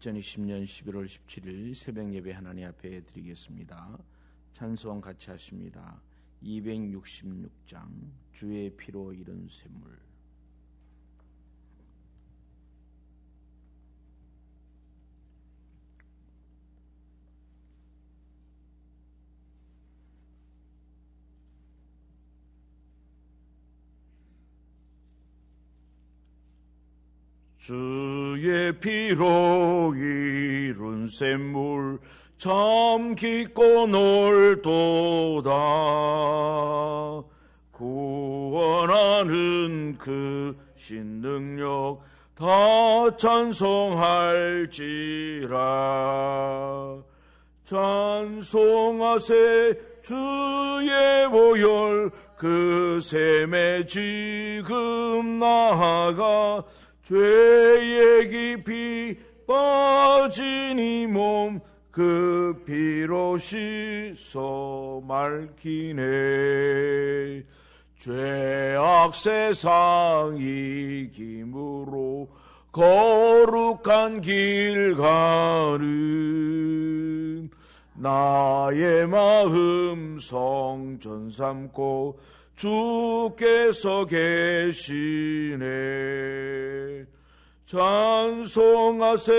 2020년 11월 17일 새벽 예배 하나님 앞에 드리겠습니다. 찬송 같이 하십니다. 266장 주의 피로 이른 샘물 주의 피로 이룬 샘물 참 깊고 넓도다. 구원하는 그 신능력 다 찬송할지라. 찬송하세 주의 보혈 그 샘에 지금 나아가 죄의 깊이 빠진 이 몸 그 피로 씻어 맑히네. 죄악 세상 이김으로 거룩한 길 가는 나의 마음 성전 삼고 주께서 계시네. 찬송하세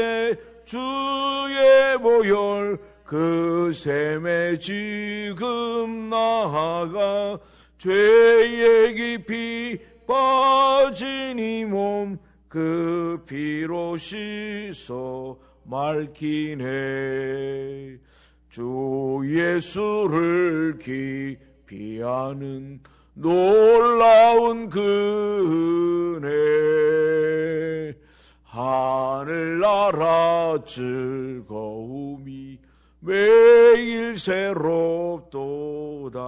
주의 보혈 그 샘에 지금 나아가 죄의 깊이 빠진 이 몸 그 피로 씻어 맑히네. 주 예수를 아는 놀라운 그 은혜 하늘나라 즐거움이 매일 새롭도다.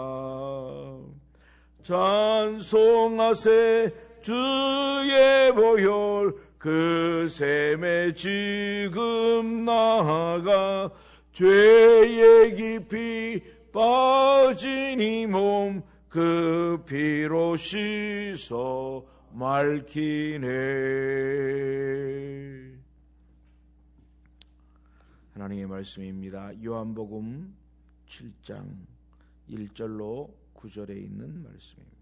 찬송하세 주의 보혈 그 샘에 지금 나아가 죄의 깊이 빠진 이몸 그 피로 씻어 맑히네 하나님의 말씀입니다. 요한복음 7장 1절로 9절에 있는 말씀입니다.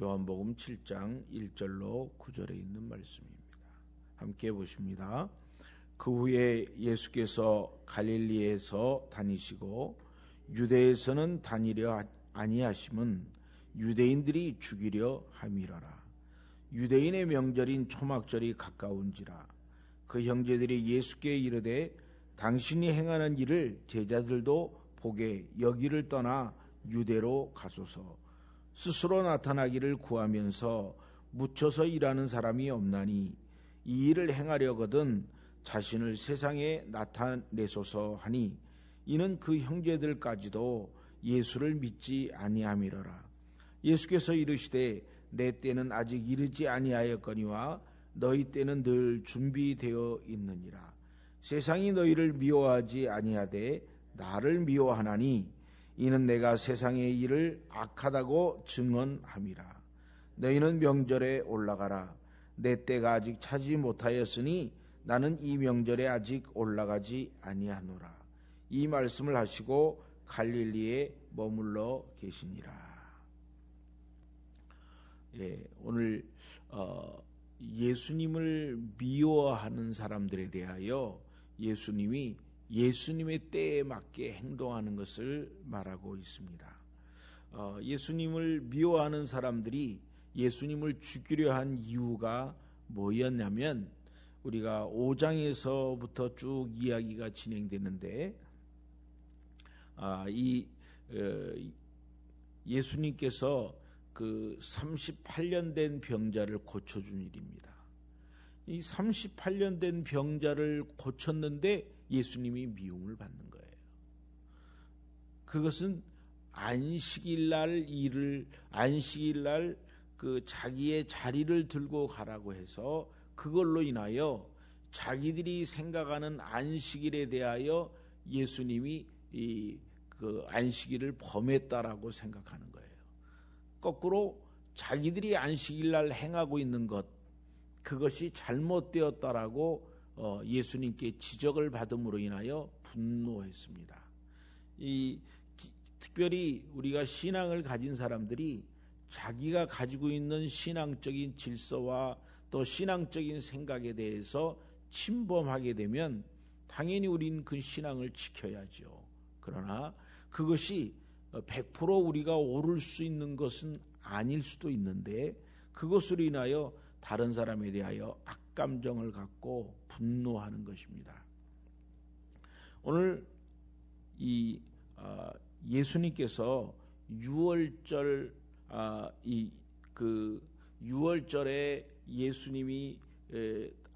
요한복음 7장 1절로 9절에 있는 말씀입니다. 함께 보십니다. 그 후에 예수께서 갈릴리에서 다니시고 유대에서는 다니려 아니하심은 유대인들이 죽이려 함이라라. 유대인의 명절인 초막절이 가까운지라 그 형제들이 예수께 이르되 당신이 행하는 일을 제자들도 보게 여기를 떠나 유대로 가소서 스스로 나타나기를 구하면서 묻혀서 일하는 사람이 없나니 이 일을 행하려거든 자신을 세상에 나타내소서 하니 이는 그 형제들까지도 예수를 믿지 아니함이로라. 예수께서 이르시되 내 때는 아직 이르지 아니하였거니와 너희 때는 늘 준비되어 있느니라. 세상이 너희를 미워하지 아니하되 나를 미워하나니 이는 내가 세상의 일을 악하다고 증언함이라. 너희는 명절에 올라가라. 내 때가 아직 차지 못하였으니 나는 이 명절에 아직 올라가지 아니하노라. 이 말씀을 하시고 갈릴리에 머물러 계시니라. 예, 오늘 어, 예수님을 미워하는 사람들에 대하여 예수님이 예수님의 때에 맞게 행동하는 것을 말하고 있습니다. 어, 예수님을 미워하는 사람들이 예수님을 죽이려 한 이유가 뭐였냐면 우리가 5장에서부터 쭉 이야기가 진행되는데 아, 이 어, 예수님께서 그 38년 된 병자를 고쳐준 일입니다. 이 38년 된 병자를 고쳤는데 예수님이 미움을 받는 거예요. 그것은 안식일 날 일을 안식일 날 그 자기의 자리를 들고 가라고 해서 그걸로 인하여 자기들이 생각하는 안식일에 대하여 예수님이 이 그 안식일을 범했다라고 생각하는 거예요. 거꾸로 자기들이 안식일 날 행하고 있는 것 그것이 잘못되었다라고 어, 예수님께 지적을 받음으로 인하여 분노했습니다. 이 특별히 우리가 신앙을 가진 사람들이 자기가 가지고 있는 신앙적인 질서와 또 신앙적인 생각에 대해서 침범하게 되면 당연히 우리는 그 신앙을 지켜야죠. 그러나 그것이 100% 우리가 오를 수 있는 것은 아닐 수도 있는데 그것으로 인하여 다른 사람에 대하여 악감정을 갖고 분노하는 것입니다. 오늘 이 아, 예수님께서 6월절 아, 이그 6월절에 예수님이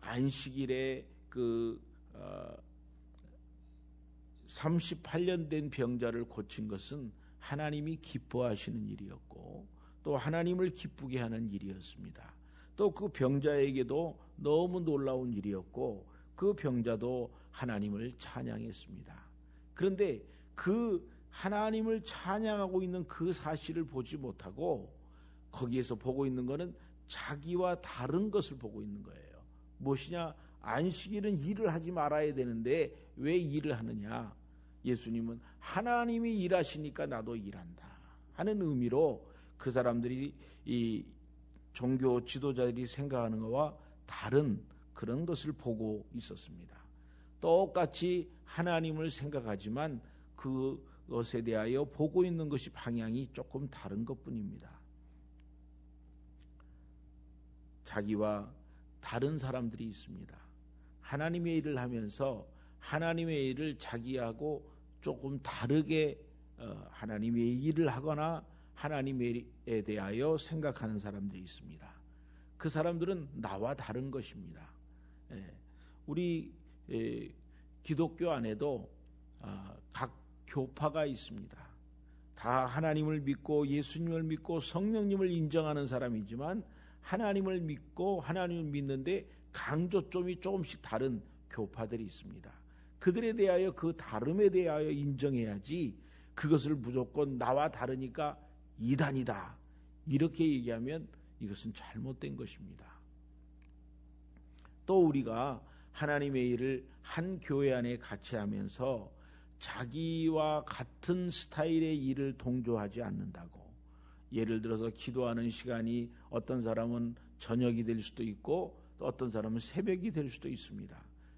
안식일에 그 38년 아, 된 병자를 고친 것은 하나님이 기뻐하시는 일이었고 또 하나님을 기쁘게 하는 일이었습니다. 또 그 병자에게도 너무 놀라운 일이었고 그 병자도 하나님을 찬양했습니다. 그런데 그 하나님을 찬양하고 있는 그 사실을 보지 못하고 거기에서 보고 있는 것은 자기와 다른 것을 보고 있는 거예요. 무엇이냐? 안식일은 일을 하지 말아야 되는데 왜 일을 하느냐? 예수님은 하나님이 일하시니까 나도 일한다 하는 의미로 그 사람들이 이 종교 지도자들이 생각하는 것과 다른 그런 것을 보고 있었습니다. 똑같이 하나님을 생각하지만 그것에 대하여 보고 있는 것이 방향이 조금 다른 것 뿐입니다. 자기와 다른 사람들이 있습니다. 하나님의 일을 하면서 하나님의 일을 자기하고 조금 다르게 어, 하나님의 일을 하거나 하나님에 대하여 생각하는 사람들이 있습니다. 그 사람들은 나와 다른 것입니다. 예, 우리 기독교 안에도 아, 각 교파가 있습니다. 다 하나님을 믿고 예수님을 믿고 성령님을 인정하는 사람이지만 하나님을 믿고 하나님을 믿는데 강조점이 조금씩 다른 교파들이 있습니다. 그들에 대하여 그 다름에 대하여 인정해야지 그것을 무조건 나와 다르니까 이단이다. 이렇게 얘기하면 이것은 잘못된 것입니다. 또 우리가 하나님의 일을 한 교회 안에 같이 하면서 자기와 같은 스타일의 일을 동조하지 않는다고. 예를 들어서 기도하는 시간이 어떤 사람은 저녁이 될 수도 있고 또 어떤 사람은 새벽이 될 수도 있습니다.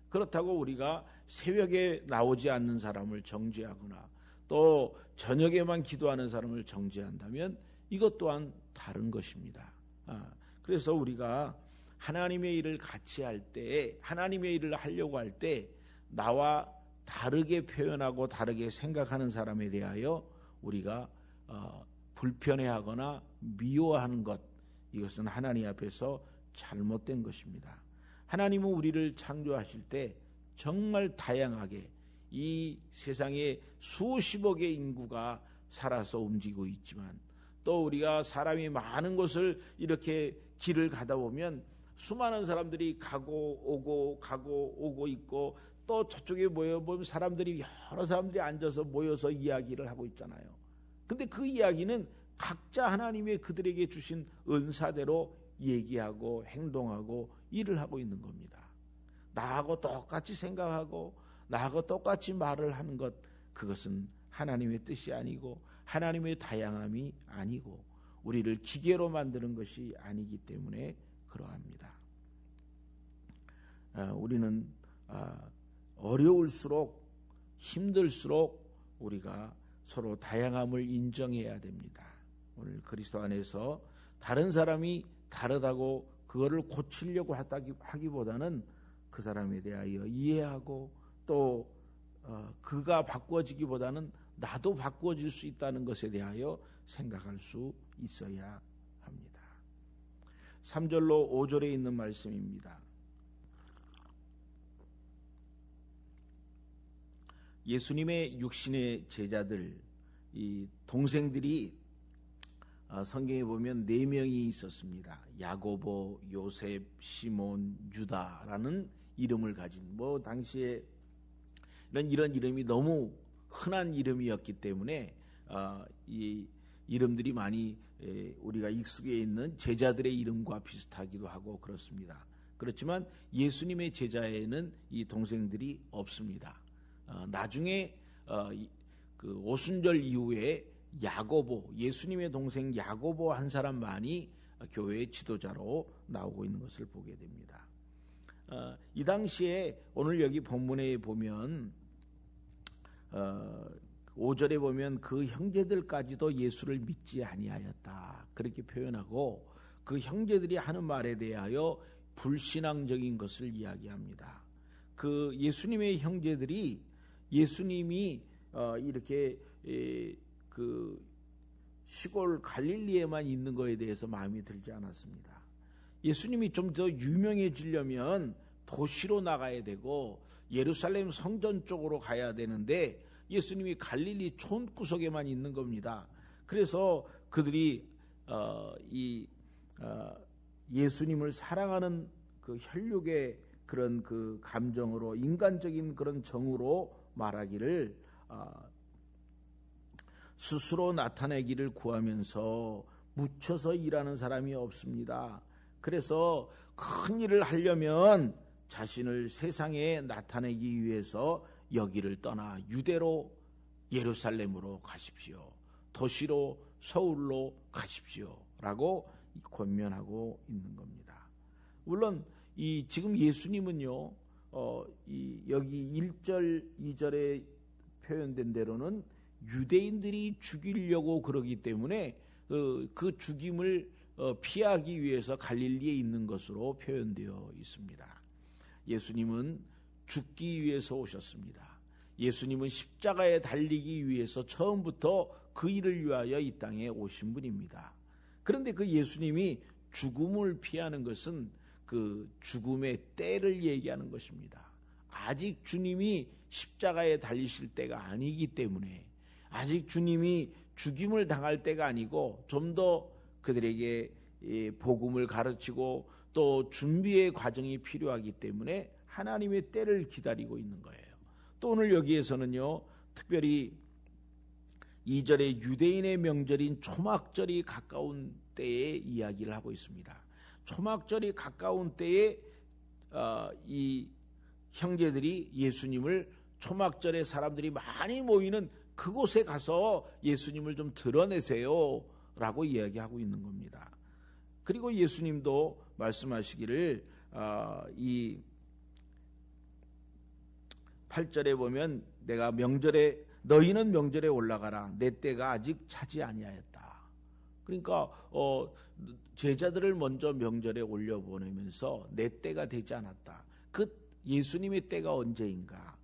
그렇다고 우리가 새벽에 나오지 않는 사람을 정죄하거나 또 저녁에만 기도하는 사람을 정죄한다면 이것 또한 다른 것입니다. 아, 그래서 우리가 하나님의 일을 같이 할 때, 하나님의 일을 하려고 할 때, 나와 다르게 표현하고 다르게 생각하는 사람에 대하여 우리가 어, 불편해하거나 미워하는 것, 이것은 하나님 앞에서 잘못된 것입니다. 하나님은 우리를 창조하실 때 정말 다양하게 이 세상에 수십억의 인구가 살아서 움직이고 있지만 또 우리가 사람이 많은 곳을 이렇게 길을 가다 보면 수많은 사람들이 가고 오고 가고 오고 있고 또 저쪽에 모여보면 사람들이 여러 사람들이 앉아서 모여서 이야기를 하고 있잖아요. 근데 그 이야기는 각자 하나님의 그들에게 주신 은사대로 얘기하고 행동하고 일을 하고 있는 겁니다. 나하고 똑같이 생각하고 나하고 똑같이 말을 하는 것 그것은 하나님의 뜻이 아니고 하나님의 다양함이 아니고 우리를 기계로 만드는 것이 아니기 때문에 그러합니다. 아, 우리는 아, 어려울수록 힘들수록 우리가 서로 다양함을 인정해야 됩니다. 오늘 그리스도 안에서 다른 사람이 다르다고 그거를 고치려고 하기보다는 그 사람에 대하여 이해하고 또 어, 그가 바꾸어지기보다는 나도 바꾸어질 수 있다는 것에 대하여 생각할 수 있어야 합니다. 3절로 5절에 있는 말씀입니다. 예수님의 육신의 제자들, 이 동생들이 어, 성경에 보면 네 명이 있었습니다. 야고보, 요셉, 시몬, 유다라는 이름을 가진 뭐 당시에 이런 이런 이름이 너무 흔한 이름이었기 때문에 어, 이 이름들이 많이 우리가 익숙해 있는 제자들의 이름과 비슷하기도 하고 그렇습니다. 그렇지만 예수님의 제자에는 이 동생들이 없습니다. 어, 나중에 어, 그 오순절 이후에 야고보 예수님의 동생 야고보 한 사람만이 교회의 지도자로 나오고 있는 것을 보게 됩니다. 어, 이 당시에 오늘 여기 본문에 보면 어, 5절에 보면 그 형제들까지도 예수를 믿지 아니하였다. 그렇게 표현하고 그 형제들이 하는 말에 대하여 불신앙적인 것을 이야기합니다. 그 예수님의 형제들이 예수님이 어, 이렇게 에, 그 시골 갈릴리에만 있는 것에 대해서 마음이 들지 않았습니다. 예수님이 좀 더 유명해지려면 도시로 나가야 되고 예루살렘 성전 쪽으로 가야 되는데 예수님이 갈릴리 촌구석에만 있는 겁니다. 그래서 그들이 어, 이 어, 예수님을 사랑하는 그 혈육의 그런 그 감정으로 인간적인 그런 정으로 말하기를 어, 스스로 나타내기를 구하면서 묻혀서 일하는 사람이 없습니다. 그래서 큰 일을 하려면 자신을 세상에 나타내기 위해서 여기를 떠나 유대로 예루살렘으로 가십시오. 도시로 서울로 가십시오. 라고 권면하고 있는 겁니다. 물론 이 지금 예수님은요. 어, 이 여기 1절, 2절에 표현된 대로는 유대인들이 죽이려고 그러기 때문에 그, 그 죽임을 어, 피하기 위해서 갈릴리에 있는 것으로 표현되어 있습니다. 예수님은 죽기 위해서 오셨습니다. 예수님은 십자가에 달리기 위해서 처음부터 그 일을 위하여 이 땅에 오신 분입니다. 그런데 그 예수님이 죽음을 피하는 것은 그 죽음의 때를 얘기하는 것입니다. 아직 주님이 십자가에 달리실 때가 아니기 때문에 아직 주님이 죽임을 당할 때가 아니고 좀 더 그들에게 복음을 가르치고 또 준비의 과정이 필요하기 때문에 하나님의 때를 기다리고 있는 거예요. 또 오늘 여기에서는요, 특별히 2절에 유대인의 명절인 초막절이 가까운 때에 이야기를 하고 있습니다. 초막절이 가까운 때에 어, 이 형제들이 예수님을 초막절에 사람들이 많이 모이는 그곳에 가서 예수님을 좀 드러내세요. 라고 이야기하고 있는 겁니다. 그리고 예수님도 말씀하시기를 어, 이 8절에 보면 내가 명절에 너희는 명절에 올라가라 내 때가 아직 차지 아니하였다. 그러니까 어, 제자들을 먼저 명절에 올려 보내면서 내 때가 되지 않았다. 그 예수님의 때가 언제인가?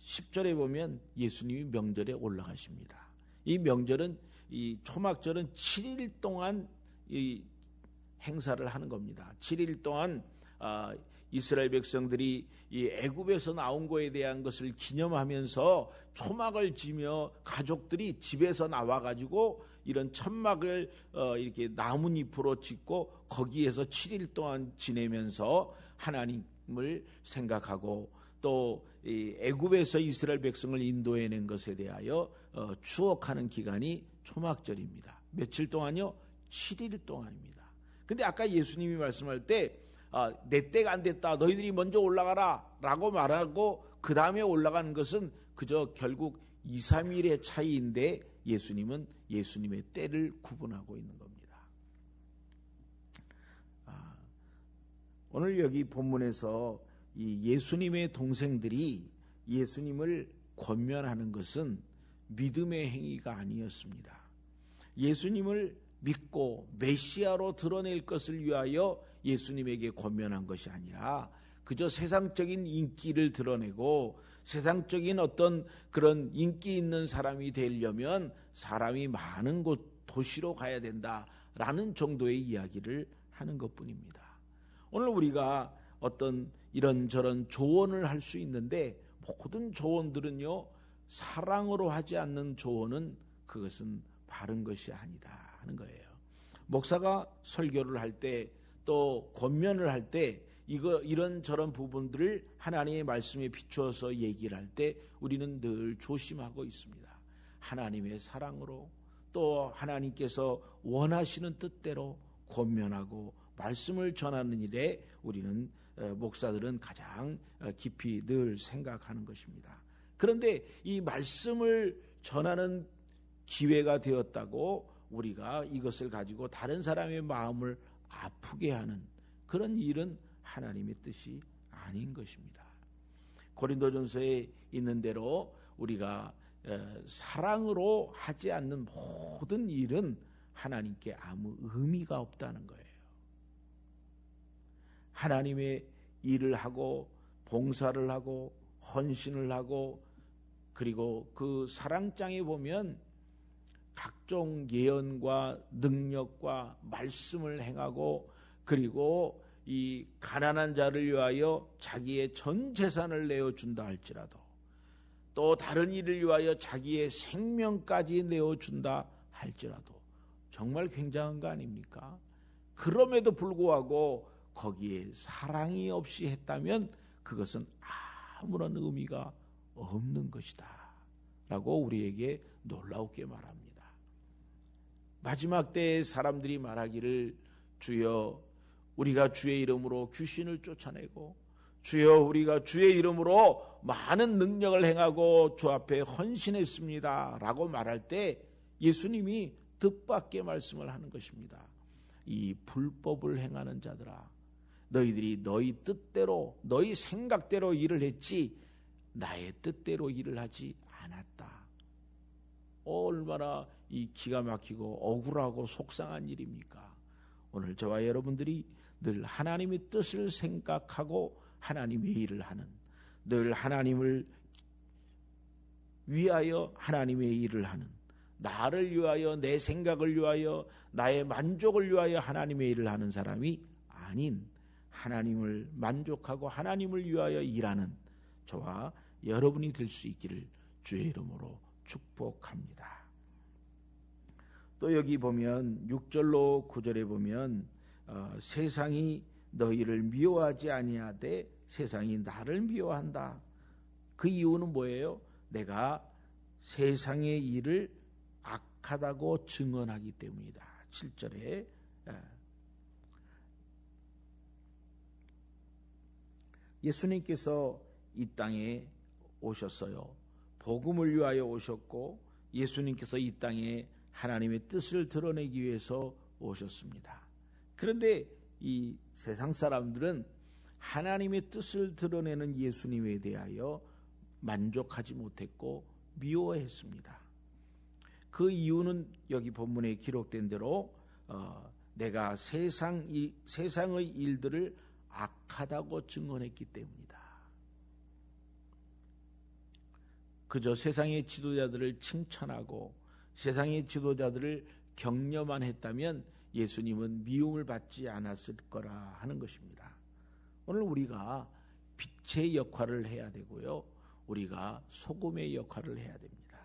10절에 보면 예수님이 명절에 올라가십니다. 이 명절은 이 초막절은 7일 동안 이 행사를 하는 겁니다. 7일 동안 아, 이스라엘 백성들이 이 애굽에서 나온 거에 대한 것을 기념하면서 초막을 지며 가족들이 집에서 나와 가지고 이런 천막을 어 이렇게 나뭇잎으로 짓고 거기에서 7일 동안 지내면서 하나님을 생각하고 또 애굽에서 이스라엘 백성을 인도해낸 것에 대하여 어 추억하는 기간이 초막절입니다. 며칠 동안요? 7일 동안입니다. 근데 아까 예수님이 말씀할 때 아, 내 때가 안 됐다. 너희들이 먼저 올라가라. 라고 말하고 그 다음에 올라가는 것은 그저 결국 2, 3일의 차이인데 예수님은 예수님의 때를 구분하고 있는 겁니다. 아, 오늘 여기 본문에서 이 예수님의 동생들이 예수님을 권면하는 것은 믿음의 행위가 아니었습니다. 예수님을 믿고 메시아로 드러낼 것을 위하여 예수님에게 권면한 것이 아니라 그저 세상적인 인기를 드러내고 세상적인 어떤 그런 인기 있는 사람이 되려면 사람이 많은 곳 도시로 가야 된다라는 정도의 이야기를 하는 것 뿐입니다. 오늘 우리가 어떤 이런저런 조언을 할 수 있는데 모든 조언들은요, 사랑으로 하지 않는 조언은 그것은 바른 것이 아니다 하는 거예요. 목사가 설교를 할때 또 권면을 할 때 이거 이런 저런 부분들을 하나님의 말씀에 비추어서 얘기를 할 때 우리는 늘 조심하고 있습니다. 하나님의 사랑으로 또 하나님께서 원하시는 뜻대로 권면하고 말씀을 전하는 일에 우리는 어, 목사들은 가장 어, 깊이 늘 생각하는 것입니다. 그런데 이 말씀을 전하는 기회가 되었다고 우리가 이것을 가지고 다른 사람의 마음을 아프게 하는 그런 일은 하나님의 뜻이 아닌 것입니다. 고린도전서에 있는 대로 우리가 어, 사랑으로 하지 않는 모든 일은 하나님께 아무 의미가 없다는 거예요. 하나님의 일을 하고 봉사를 하고 헌신을 하고 그리고 그 사랑장에 보면 각종 예언과 능력과 말씀을 행하고 그리고 이 가난한 자를 위하여 자기의 전 재산을 내어 준다 할지라도 또 다른 일을 위하여 자기의 생명까지 내어 준다 할지라도 정말 굉장한 거 아닙니까? 그럼에도 불구하고 거기에 사랑이 없이 했다면 그것은 아무런 의미가 없는 것이다. 라고 우리에게 놀라우게 말합니다. 마지막 때에 사람들이 말하기를 주여 우리가 주의 이름으로 귀신을 쫓아내고 주여 우리가 주의 이름으로 많은 능력을 행하고 주 앞에 헌신했습니다. 라고 말할 때 예수님이 뜻밖의 말씀을 하는 것입니다. 이 불법을 행하는 자들아 너희들이 너희 뜻대로 너희 생각대로 일을 했지 나의 뜻대로 일을 하지 않았다. 얼마나 이 기가 막히고 억울하고 속상한 일입니까? 오늘 저와 여러분들이 늘 하나님의 뜻을 생각하고 하나님의 일을 하는 늘 하나님을 위하여 하나님의 일을 하는 나를 위하여 내 생각을 위하여 나의 만족을 위하여 하나님의 일을 하는 사람이 아닌 하나님을 만족하고 하나님을 위하여 일하는 저와 여러분이 될 수 있기를 주의 이름으로 축복합니다. 또 여기 보면 6절로 9절에 보면 어, 세상이 너희를 미워하지 아니하되 세상이 나를 미워한다. 그 이유는 뭐예요? 내가 세상의 일을 악하다고 증언하기 때문이다. 7절에 예수님께서 이 땅에 오셨어요. 복음을 위하여 오셨고 예수님께서 이 땅에 하나님의 뜻을 드러내기 위해서 오셨습니다. 그런데 이 세상 사람들은 하나님의 뜻을 드러내는 예수님에 대하여 만족하지 못했고 미워했습니다. 그 이유는 여기 본문에 기록된 대로 어, 내가 세상 이, 세상의 일들을 악하다고 증언했기 때문이다. 그저 세상의 지도자들을 칭찬하고 세상의 지도자들을 격려만 했다면 예수님은 미움을 받지 않았을 거라 하는 것입니다. 오늘 우리가 빛의 역할을 해야 되고요. 우리가 소금의 역할을 해야 됩니다.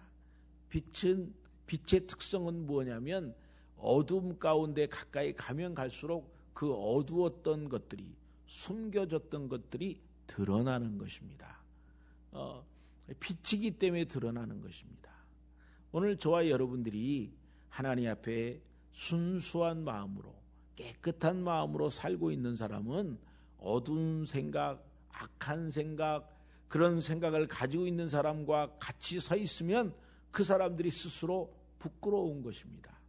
빛은 빛의 특성은 뭐냐면 어둠 가운데 가까이 가면 갈수록 그 어두웠던 것들이 숨겨졌던 것들이 드러나는 것입니다. 어, 빛이기 때문에 드러나는 것입니다. 오늘 저와 여러분들이 하나님 앞에 순수한 마음으로 깨끗한 마음으로 살고 있는 사람은 어두운 생각, 악한 생각, 그런 생각을 가지고 있는 사람과 같이 서 있으면 그 사람들이 스스로 부끄러운 것입니다.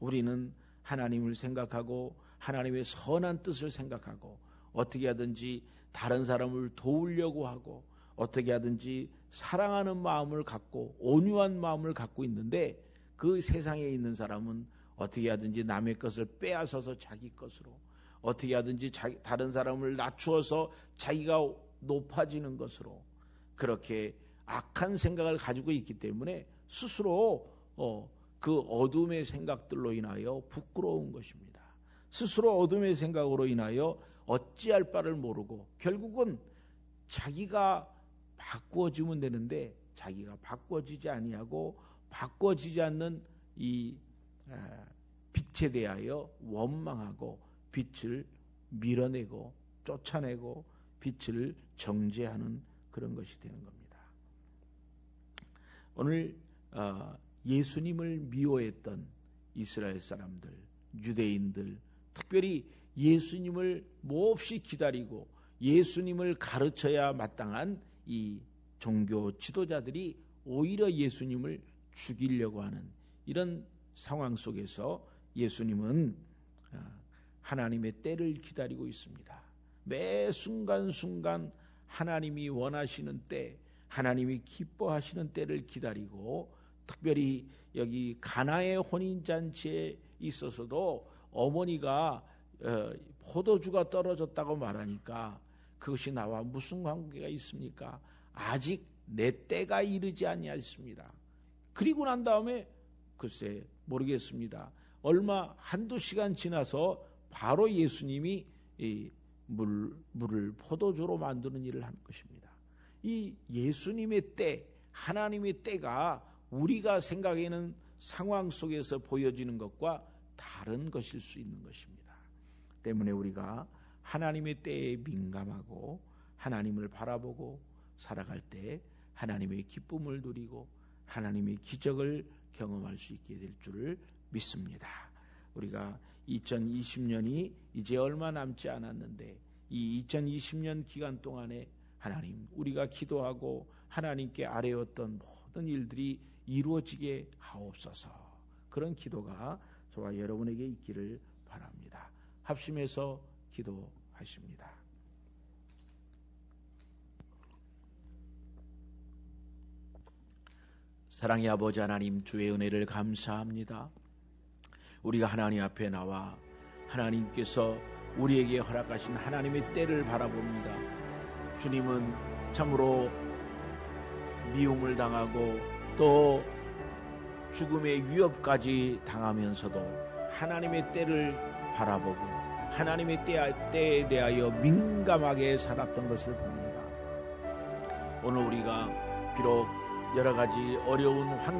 우리는 하나님을 생각하고 하나님의 선한 뜻을 생각하고 어떻게 하든지 다른 사람을 도우려고 하고 어떻게 하든지 사랑하는 마음을 갖고 온유한 마음을 갖고 있는데 그 세상에 있는 사람은 어떻게 하든지 남의 것을 빼앗아서 자기 것으로 어떻게 하든지 자기, 다른 사람을 낮추어서 자기가 높아지는 것으로 그렇게 악한 생각을 가지고 있기 때문에 스스로 어, 그 어둠의 생각들로 인하여 부끄러운 것입니다. 스스로 어둠의 생각으로 인하여 어찌할 바를 모르고 결국은 자기가 바꾸어지면 되는데 자기가 바꿔지지 아니하고 바꿔지지 않는 이 빛에 대하여 원망하고 빛을 밀어내고 쫓아내고 빛을 정죄하는 그런 것이 되는 겁니다. 오늘 어, 예수님을 미워했던 이스라엘 사람들, 유대인들, 특별히 예수님을 몹시 기다리고 예수님을 가르쳐야 마땅한 이 종교 지도자들이 오히려 예수님을 죽이려고 하는 이런 상황 속에서 예수님은 아, 하나님의 때를 기다리고 있습니다. 매 순간순간 하나님이 원하시는 때, 하나님이 기뻐하시는 때를 기다리고 특별히 여기 가나의 혼인 잔치에 있어서도 어머니가 어, 포도주가 떨어졌다고 말하니까 그것이 나와 무슨 관계가 있습니까? 아직 내 때가 이르지 아니하였습니다. 그리고 난 다음에 글쎄 모르겠습니다. 얼마 한두 시간 지나서 바로 예수님이 물, 물을 포도주로 만드는 일을 하는 것입니다. 이 예수님의 때, 하나님의 때가 우리가 생각하는 상황 속에서 보여지는 것과 다른 것일 수 있는 것입니다. 때문에 우리가 하나님의 때에 민감하고 하나님을 바라보고 살아갈 때 하나님의 기쁨을 누리고 하나님의 기적을 경험할 수 있게 될 줄을 믿습니다. 우리가 2020년이 이제 얼마 남지 않았는데 이 2020년 기간 동안에 하나님 우리가 기도하고 하나님께 아뢰었던 모든 일들이 이루어지게 하옵소서. 그런 기도가 저와 여러분에게 있기를 바랍니다. 합심해서 기도 하십니다. 사랑의 아버지 하나님 주의 은혜를 감사합니다. 우리가 하나님 앞에 나와 하나님께서 우리에게 허락하신 하나님의 때를 바라봅니다. 주님은 참으로 미움을 당하고 또 죽음의 위협까지 당하면서도 하나님의 때를 바라보고 하나님의 때에 대하여 민감하게 살았던 것을 봅니다. 오늘 우리가 비록 여러 가지 어려운 환경